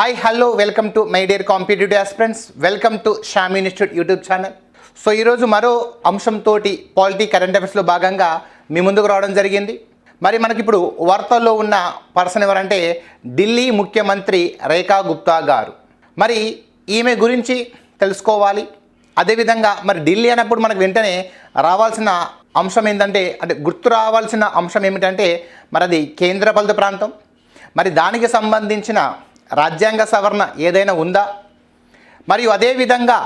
Hi hello welcome to my dear competitive aspirants welcome to Shami institute YouTube channel so ఈరోజు మరో అంశంతో polity current అఫైర్స్లో భాగంగా మీ ముందుకు రావడం జరిగింది. మరి మనకిప్పుడు వార్తల్లో ఉన్న పర్సన్ ఎవరంటే ఢిల్లీ ముఖ్యమంత్రి రేఖా గుప్తా గారు. మరి ఈమె గురించి తెలుసుకోవాలి. అదేవిధంగా మరి ఢిల్లీ అన్నప్పుడు మనకు వెంటనే రావాల్సిన అంశం ఏంటంటే అంటే గుర్తు రావాల్సిన అంశం ఏమిటంటే మరి అది కేంద్రపాలిత ప్రాంతం. మరి దానికి సంబంధించిన రాజ్యాంగ సవరణ ఏదైనా ఉందా? మరియు అదేవిధంగా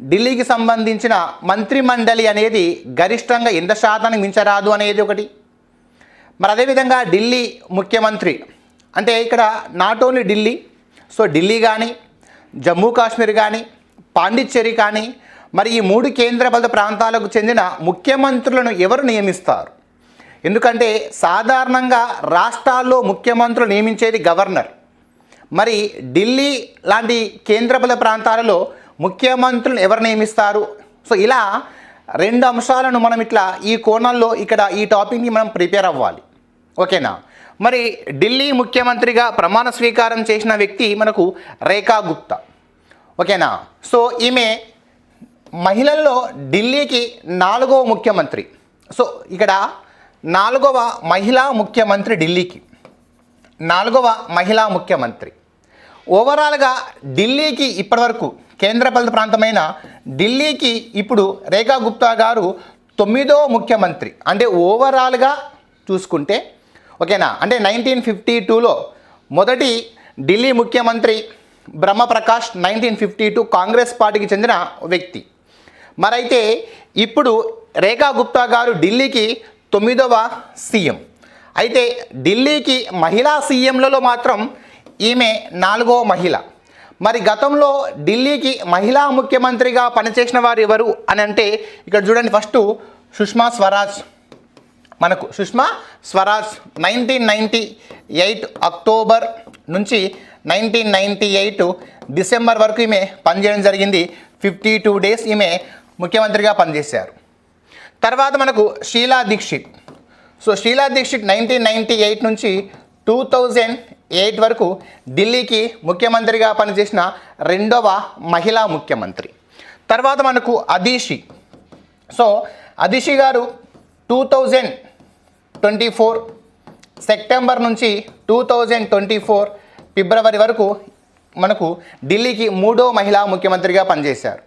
ఢిల్లీకి సంబంధించిన మంత్రిమండలి అనేది గరిష్టంగా ఎంత శాతానికి మించరాదు అనేది ఒకటి. మరి అదేవిధంగా ఢిల్లీ ముఖ్యమంత్రి అంటే ఇక్కడ not only Delhi so Delhi కానీ జమ్మూ కాశ్మీర్ కానీ పాండిచ్చేరి కానీ మరి ఈ మూడు కేంద్రపాలిత ప్రాంతాలకు చెందిన ముఖ్యమంత్రులను ఎవరు నియమిస్తారు? ఎందుకంటే సాధారణంగా రాష్ట్రాల్లో ముఖ్యమంత్రులు నియమించేది గవర్నర్. మరి ఢిల్లీ లాంటి కేంద్రపాలిత ప్రాంతాలలో ముఖ్యమంత్రులను ఎవరు నియమిస్తారు? సో ఇలా రెండు అంశాలను మనం ఇట్లా ఈ కోణంలో ఇక్కడ ఈ టాపిక్ని మనం ప్రిపేర్ అవ్వాలి. ఓకేనా? మరి ఢిల్లీ ముఖ్యమంత్రిగా ప్రమాణ స్వీకారం చేసిన వ్యక్తి మనకు రేఖా గుప్తా. ఓకేనా? సో ఈమె మహిళల్లో ఢిల్లీకి నాలుగవ ముఖ్యమంత్రి. సో ఇక్కడ నాలుగవ మహిళా ముఖ్యమంత్రి ఢిల్లీకి. నాలుగవ మహిళా ముఖ్యమంత్రి. ఓవరాల్గా ఢిల్లీకి ఇప్పటివరకు కేంద్రపాలిత ప్రాంతమైన ఢిల్లీకి ఇప్పుడు రేఖా గుప్తా గారు తొమ్మిదో ముఖ్యమంత్రి. అంటే ఓవరాల్గా చూసుకుంటే ఓకేనా? అంటే నైన్టీన్ ఫిఫ్టీ టూలో మొదటి ఢిల్లీ ముఖ్యమంత్రి Brahm Prakash nineteen fifty two Congress పార్టీకి చెందిన వ్యక్తి. మరైతే ఇప్పుడు రేఖా గుప్తా గారు ఢిల్లీకి తొమ్మిదవ సీఎం. అయితే ఢిల్లీకి మహిళా సీఎంలలో మాత్రం ఈమె నాలుగో మహిళ. మరి గతంలో ఢిల్లీకి మహిళా ముఖ్యమంత్రిగా పనిచేసిన వారు ఎవరు అని అంటే ఇక్కడ చూడండి ఫస్ట్ సుష్మా స్వరాజ్. మనకు Sushma Swaraj nineteen ninety eight October నుంచి నైన్టీన్ నైంటీ ఎయిట్ డిసెంబర్ వరకు ఈమె పనిచేయడం జరిగింది. ఫిఫ్టీ టూ డేస్ ఈమె ముఖ్యమంత్రిగా పనిచేశారు. తర్వాత మనకు Sheila Dikshit. So Sheila Dikshit nineteen ninety eight నుంచి టూ థౌజండ్ ఎయిట్ వరకు ఢిల్లీకి ముఖ్యమంత్రిగా పనిచేసిన రెండవ మహిళా ముఖ్యమంత్రి. తర్వాత మనకు అదీషి. సో అదిషి గారు two thousand twenty four September నుంచి two thousand twenty four February వరకు మనకు ఢిల్లీకి మూడో మహిళా ముఖ్యమంత్రిగా పనిచేశారు.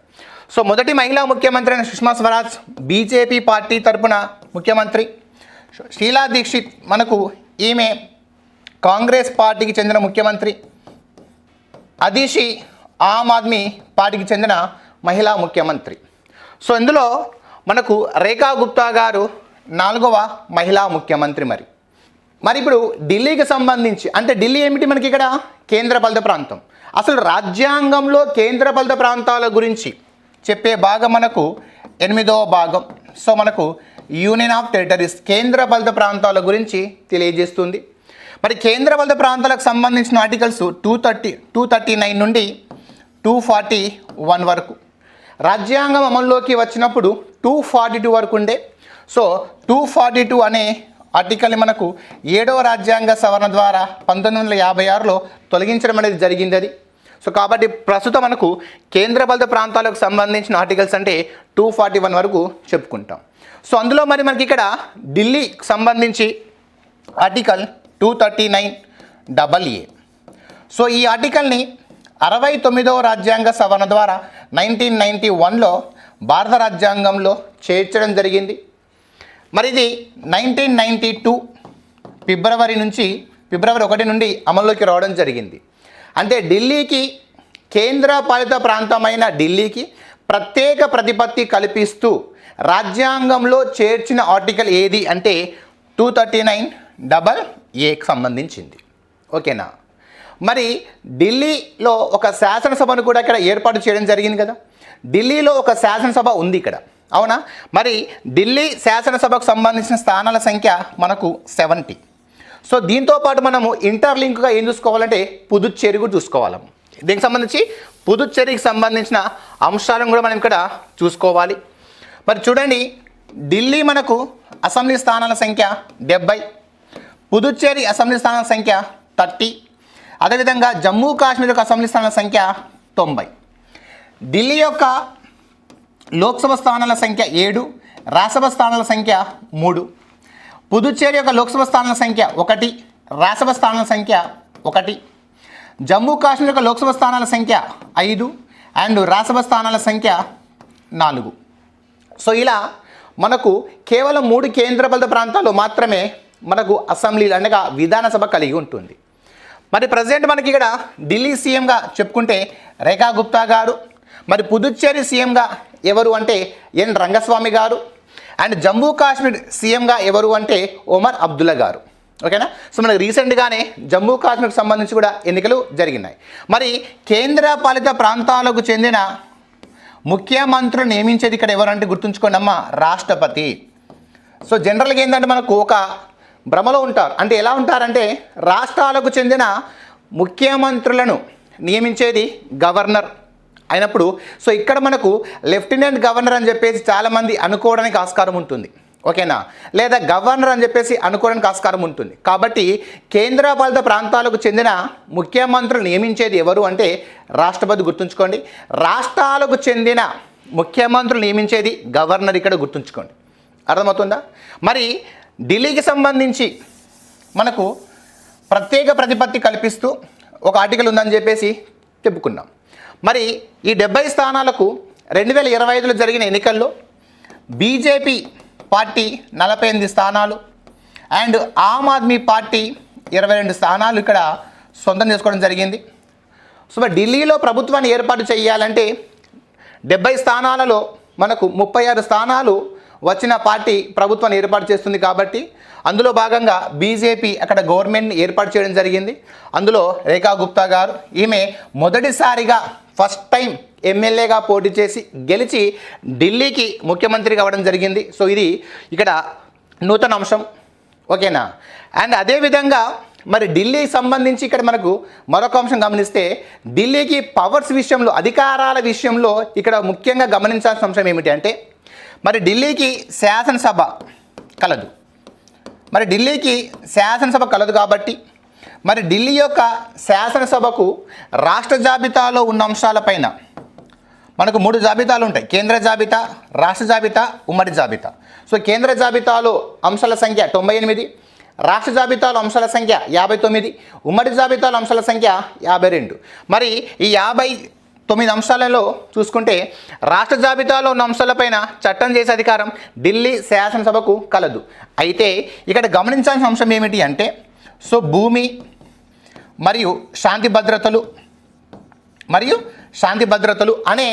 సో మొదటి మహిళా ముఖ్యమంత్రి అయిన సుష్మా స్వరాజ్ బీజేపీ పార్టీ తరపున ముఖ్యమంత్రి. షీలా దీక్షిత్ మనకు ఈమె కాంగ్రెస్ పార్టీకి చెందిన ముఖ్యమంత్రి. అదీషి ఆమ్ ఆద్మీ పార్టీకి చెందిన మహిళా ముఖ్యమంత్రి. సో ఇందులో మనకు రేఖా గుప్తా గారు నాలుగవ మహిళా ముఖ్యమంత్రి మరి. మరి ఇప్పుడు ఢిల్లీకి సంబంధించి అంటే ఢిల్లీ ఏమిటి మనకి ఇక్కడ? కేంద్రపాలిత ప్రాంతం. అసలు రాజ్యాంగంలో కేంద్రపాలిత ప్రాంతాల గురించి చెప్పే భాగం మనకు ఎనిమిదవ భాగం. సో మనకు యూనియన్ ఆఫ్ టెరిటరీస్ కేంద్రపాలిత ప్రాంతాల గురించి తెలియజేస్తుంది. మరి కేంద్రపాలిత ప్రాంతాలకు సంబంధించిన articles two thirty two thirty nine నుండి టూ ఫార్టీ వన్ వరకు. రాజ్యాంగం అమల్లోకి వచ్చినప్పుడు టూ ఫార్టీ టూ వరకు ఉండే. సో టూ ఫార్టీ టూ అనే ఆర్టికల్ని మనకు ఏడవ రాజ్యాంగ సవరణ ద్వారా పంతొమ్మిది వందల యాభై ఆరులో తొలగించడం అనేది జరిగింది అది సో కాబట్టి ప్రస్తుతం మనకు కేంద్రపాలిత ప్రాంతాలకు సంబంధించిన ఆర్టికల్స్ అంటే టూ ఫార్టీ వన్ వరకు చెప్పుకుంటాం. సో అందులో మరి మనకి ఇక్కడ ఢిల్లీకి సంబంధించి article two thirty nine double A. So ఈ ఆర్టికల్ని అరవై తొమ్మిదవ రాజ్యాంగ సవరణ ద్వారా నైన్టీన్ నైంటీ వన్లో భారత రాజ్యాంగంలో చేర్చడం జరిగింది. మరి ఇది నైన్టీన్ నైంటీ టూ ఫిబ్రవరి నుంచి ఫిబ్రవరి ఒకటి నుండి అమల్లోకి రావడం జరిగింది. అంటే ఢిల్లీకి కేంద్ర పాలిత ప్రాంతమైన ఢిల్లీకి ప్రత్యేక ప్రతిపత్తి కల్పిస్తూ రాజ్యాంగంలో చేర్చిన ఆర్టికల్ ఏది అంటే టూ థర్టీ నైన్ డబల్ ఏకి సంబంధించింది? ఓకేనా? మరి ఢిల్లీలో ఒక శాసనసభను కూడా ఇక్కడ ఏర్పాటు చేయడం జరిగింది కదా? ఢిల్లీలో ఒక శాసనసభ ఉంది ఇక్కడ. అవునా? మరి ఢిల్లీ శాసనసభకు సంబంధించిన స్థానాల సంఖ్య మనకు సెవెంటీ. సో దీంతో పాటు మనము ఇంటర్లింక్గా ఏం చూసుకోవాలంటే పుదుచ్చేరి కూడా చూసుకోవాలి. దీనికి సంబంధించి పుదుచ్చేరికి సంబంధించిన అంశాలను కూడా మనం ఇక్కడ చూసుకోవాలి. మరి చూడండి ఢిల్లీ మనకు అసెంబ్లీ స్థానాల సంఖ్య డెబ్బై. పుదుచ్చేరి అసెంబ్లీ స్థానాల సంఖ్య థర్టీ. అదేవిధంగా జమ్మూ కాశ్మీర్ యొక్క అసెంబ్లీ స్థానాల సంఖ్య తొంభై. ఢిల్లీ యొక్క లోక్సభ స్థానాల సంఖ్య ఏడు రాజ్యసభ స్థానాల సంఖ్య మూడు. పుదుచ్చేరి యొక్క లోక్సభ స్థానాల సంఖ్య ఒకటి రాజ్యసభ స్థానాల సంఖ్య ఒకటి. జమ్మూ కాశ్మీర్ యొక్క లోక్సభ స్థానాల సంఖ్య ఐదు అండ్ రాజ్యసభ స్థానాల సంఖ్య నాలుగు. సో ఇలా మనకు కేవలం మూడు కేంద్రపాలిత ప్రాంతాలు మాత్రమే మనకు అసెంబ్లీలు అనగా విధానసభ కలిగి ఉంటుంది. మరి ప్రజెంట్ మనకి ఇక్కడ ఢిల్లీ సీఎంగా చెప్పుకుంటే రేఖా గుప్తా గారు మరి పుదుచ్చేరి సీఎంగా ఎవరు అంటే ఎన్ రంగస్వామి గారు అండ్ జమ్మూ కాశ్మీర్ సీఎంగా ఎవరు అంటే ఒమర్ అబ్దుల్లా గారు. ఓకేనా? సో మనకి రీసెంట్గానే జమ్మూ కాశ్మీర్కి సంబంధించి కూడా ఎన్నికలు జరిగినాయి. మరి కేంద్ర పాలిత ప్రాంతాలకు చెందిన ముఖ్యమంత్రులు నియమించేది ఇక్కడ ఎవరంటే గుర్తుంచుకోండి అమ్మ రాష్ట్రపతి. సో జనరల్గా ఏంటంటే మనకు ఒక భ్రమలో ఉంటారు. అంటే ఎలా ఉంటారంటే రాష్ట్రాలకు చెందిన ముఖ్యమంత్రులను నియమించేది గవర్నర్ అయినప్పుడు. సో ఇక్కడ మనకు లెఫ్టినెంట్ గవర్నర్ అని చెప్పేసి చాలామంది అనుకోవడానికి ఆస్కారం ఉంటుంది. ఓకేనా? లేదా గవర్నర్ అని చెప్పేసి అనుకోవడానికి ఆస్కారం ఉంటుంది. కాబట్టి కేంద్రపాలిత ప్రాంతాలకు చెందిన ముఖ్యమంత్రులు నియమించేది ఎవరు అంటే రాష్ట్రపతి గుర్తుంచుకోండి. రాష్ట్రాలకు చెందిన ముఖ్యమంత్రులు నియమించేది గవర్నర్ ఇక్కడ గుర్తుంచుకోండి. అర్థమవుతుందా? మరి ఢిల్లీకి సంబంధించి మనకు ప్రత్యేక ప్రతిపత్తి కల్పిస్తూ ఒక ఆర్టికల్ ఉందని చెప్పేసి చెప్పుకున్నాం. మరి ఈ డెబ్బై స్థానాలకు రెండు వేల ఇరవై ఐదులో జరిగిన ఎన్నికల్లో బీజేపీ పార్టీ నలభై ఎనిమిది స్థానాలు అండ్ ఆమ్ ఆద్మీ పార్టీ ఇరవై రెండు స్థానాలు ఇక్కడ సొంతం చేసుకోవడం జరిగింది. సో మరి ఢిల్లీలో ప్రభుత్వాన్ని ఏర్పాటు చేయాలంటే డెబ్బై స్థానాలలో మనకు ముప్పై ఆరు స్థానాలు వచ్చిన పార్టీ ప్రభుత్వాన్ని ఏర్పాటు చేస్తుంది కాబట్టి అందులో భాగంగా బీజేపీ అక్కడ గవర్నమెంట్ని ఏర్పాటు చేయడం జరిగింది. అందులో రేఖా గుప్తా గారు ఈమె మొదటిసారిగా ఫస్ట్ టైం ఎమ్మెల్యేగా పోటీ చేసి గెలిచి ఢిల్లీకి ముఖ్యమంత్రి కావడం జరిగింది. సో ఇది ఇక్కడ నూతన అంశం. ఓకేనా? అండ్ అదేవిధంగా మరి ఢిల్లీకి సంబంధించి ఇక్కడ మనకు మరొక అంశం గమనిస్తే ఢిల్లీకి పవర్స్ విషయంలో అధికారాల విషయంలో ఇక్కడ ముఖ్యంగా గమనించాల్సిన అంశం ఏమిటి అంటే మరి ఢిల్లీకి శాసనసభ కలదు. మరి ఢిల్లీకి శాసనసభ కలదు కాబట్టి మరి ఢిల్లీ యొక్క శాసనసభకు రాష్ట్ర జాబితాలో ఉన్న అంశాలపైన మనకు మూడు జాబితాలు ఉంటాయి. కేంద్ర జాబితా రాష్ట్ర జాబితా ఉమ్మడి జాబితా. సో కేంద్ర జాబితాలో అంశాల సంఖ్య తొంభై ఎనిమిది రాష్ట్ర జాబితాలో అంశాల సంఖ్య యాభై తొమ్మిది ఉమ్మడి జాబితాలో అంశాల సంఖ్య యాభై రెండు. మరి ఈ యాభై తొమ్మిది అంశాలలో చూసుకుంటే రాష్ట్ర జాబితాలో ఉన్న అంశాలపైన చట్టం చేసే అధికారం ఢిల్లీ శాసనసభకు కలదు. అయితే ఇక్కడ గమనించాల్సిన అంశం ఏమిటి అంటే సో భూమి మరియు శాంతి భద్రతలు మరియు శాంతి భద్రతలు అనే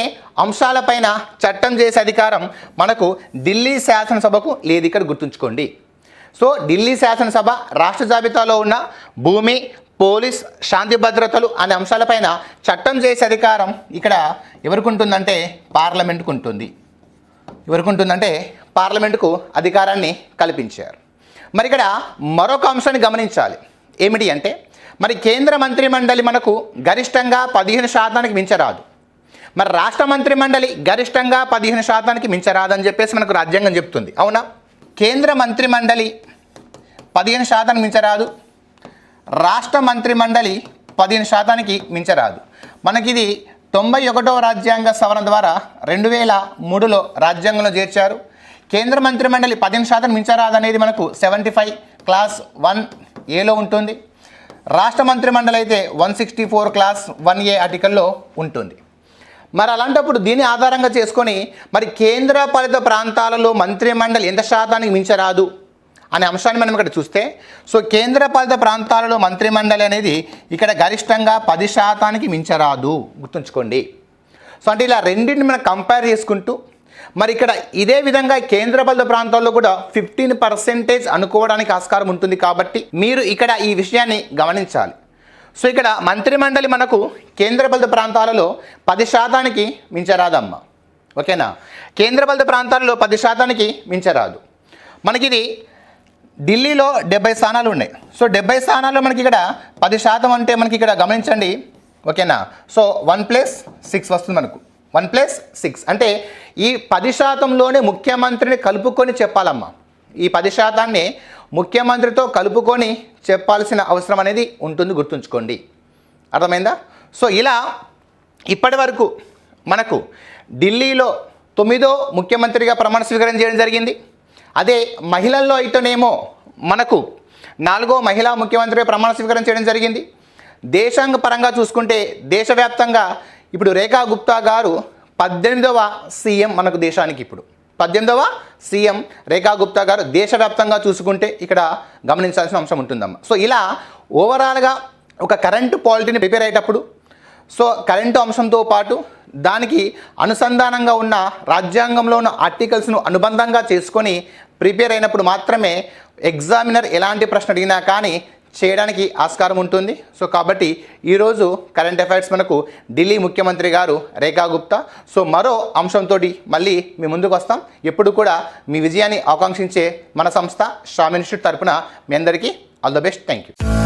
అంశాలపైన చట్టం చేసే అధికారం మనకు ఢిల్లీ శాసనసభకు లేదు. ఇక్కడ గుర్తుంచుకోండి. సో ఢిల్లీ శాసనసభ రాష్ట్ర జాబితాలో ఉన్న భూమి పోలీస్ శాంతి భద్రతలు అనే అంశాలపైన చట్టం చేసే అధికారం ఇక్కడ ఎవరికి ఉంటుందంటే పార్లమెంట్కు ఉంటుంది ఎవరికి ఉంటుందంటే పార్లమెంటుకు అధికారాన్ని కల్పించారు. మరి ఇక్కడ మరొక అంశాన్ని గమనించాలి. ఏమిటి అంటే మరి కేంద్ర మంత్రి మండలి మనకు గరిష్టంగా పదిహేను శాతానికి మించరాదు. మరి రాష్ట్ర మంత్రి మండలి గరిష్టంగా పదిహేను శాతానికి మించరాదని చెప్పేసి మనకు రాజ్యాంగం చెప్తుంది. అవునా? కేంద్ర మంత్రి మండలి పదిహేను శాతానికి మించరాదు. రాష్ట్ర మంత్రి మండలి పదిహేను శాతానికి మించరాదు. మనకిది తొంభై ఒకటవ రాజ్యాంగ సవరణ ద్వారా రెండు వేల మూడులో రాజ్యాంగంలో చేర్చారు. కేంద్ర మంత్రి మండలి పదిహేను శాతం మించరాదు అనేది మనకు సెవెంటీ ఫైవ్ క్లాస్ వన్ ఏలో ఉంటుంది. రాష్ట్ర మంత్రి మండలి అయితే one sixty four clause one A ఆర్టికల్లో ఉంటుంది. మరి అలాంటప్పుడు దీని ఆధారంగా చేసుకొని మరి కేంద్ర పాలిత ప్రాంతాలలో మంత్రి మండలి ఎంత శాతానికి మించరాదు? అనే అంశాన్ని మనం ఇక్కడ చూస్తే సో కేంద్రపాలిత ప్రాంతాలలో మంత్రి మండలి అనేది ఇక్కడ గరిష్టంగా పది శాతానికి మించరాదు. గుర్తుంచుకోండి. సో అంటే ఇలా రెండింటిని మనం కంపేర్ చేసుకుంటూ మరి ఇక్కడ ఇదే విధంగా కేంద్రపాలిత ప్రాంతాల్లో కూడా ఫిఫ్టీన్ పర్సెంటేజ్ అనుకోవడానికి ఆస్కారం ఉంటుంది కాబట్టి మీరు ఇక్కడ ఈ విషయాన్ని గమనించాలి. సో ఇక్కడ మంత్రిమండలి మనకు కేంద్రపాలిత ప్రాంతాలలో పది శాతానికి మించరాదమ్మా. ఓకేనా? కేంద్రపాలిత ప్రాంతాలలో పది శాతానికి మించరాదు. మనకిది ఢిల్లీలో డెబ్బై స్థానాలు ఉన్నాయి. సో డెబ్బై స్థానాల్లో మనకి ఇక్కడ పది శాతం అంటే మనకి ఇక్కడ గమనించండి. ఓకేనా? సో వన్ ప్లస్ సిక్స్ వస్తుంది మనకు. One plus six. అంటే ఈ పది శాతంలోనే ముఖ్యమంత్రిని కలుపుకొని చెప్పాలమ్మా. ఈ పది శాతాన్ని ముఖ్యమంత్రితో కలుపుకొని చెప్పాల్సిన అవసరం అనేది ఉంటుంది గుర్తుంచుకోండి. అర్థమైందా? సో ఇలా ఇప్పటి వరకు మనకు ఢిల్లీలో తొమ్మిదో ముఖ్యమంత్రిగా ప్రమాణ స్వీకారం చేయడం జరిగింది. అదే మహిళల్లో అయితేనేమో మనకు నాలుగో మహిళా ముఖ్యమంత్రి ప్రమాణ స్వీకారం చేయడం జరిగింది. దేశాంగ పరంగా చూసుకుంటే దేశవ్యాప్తంగా ఇప్పుడు రేఖా గుప్తా గారు పద్దెనిమిదవ సీఎం మనకు దేశానికి ఇప్పుడు. పద్దెనిమిదవ సీఎం రేఖా గుప్తా గారు దేశవ్యాప్తంగా చూసుకుంటే ఇక్కడ గమనించాల్సిన అంశం ఉంటుందమ్మ. సో ఇలా ఓవరాల్గా ఒక కరెంటు పాలిటీని ప్రిపేర్ అయ్యేటప్పుడు సో కరెంటు అంశంతో పాటు దానికి అనుసంధానంగా ఉన్న రాజ్యాంగంలో ఉన్న ఆర్టికల్స్ను అనుబంధంగా చేసుకొని ప్రిపేర్ అయినప్పుడు మాత్రమే ఎగ్జామినర్ ఎలాంటి ప్రశ్న అడిగినా కానీ చేయడానికి ఆస్కారం ఉంటుంది. సో కాబట్టి ఈరోజు కరెంట్ అఫైర్స్ మనకు ఢిల్లీ ముఖ్యమంత్రి గారు రేఖా గుప్తా. సో మరో అంశంతో మళ్ళీ మీ ముందుకు వస్తాం. ఎప్పుడు కూడా మీ విజయాన్ని ఆకాంక్షించే మన సంస్థ షామ్ ఇన్స్టిట్యూట్ తరపున మీ అందరికీ all the best. Thank you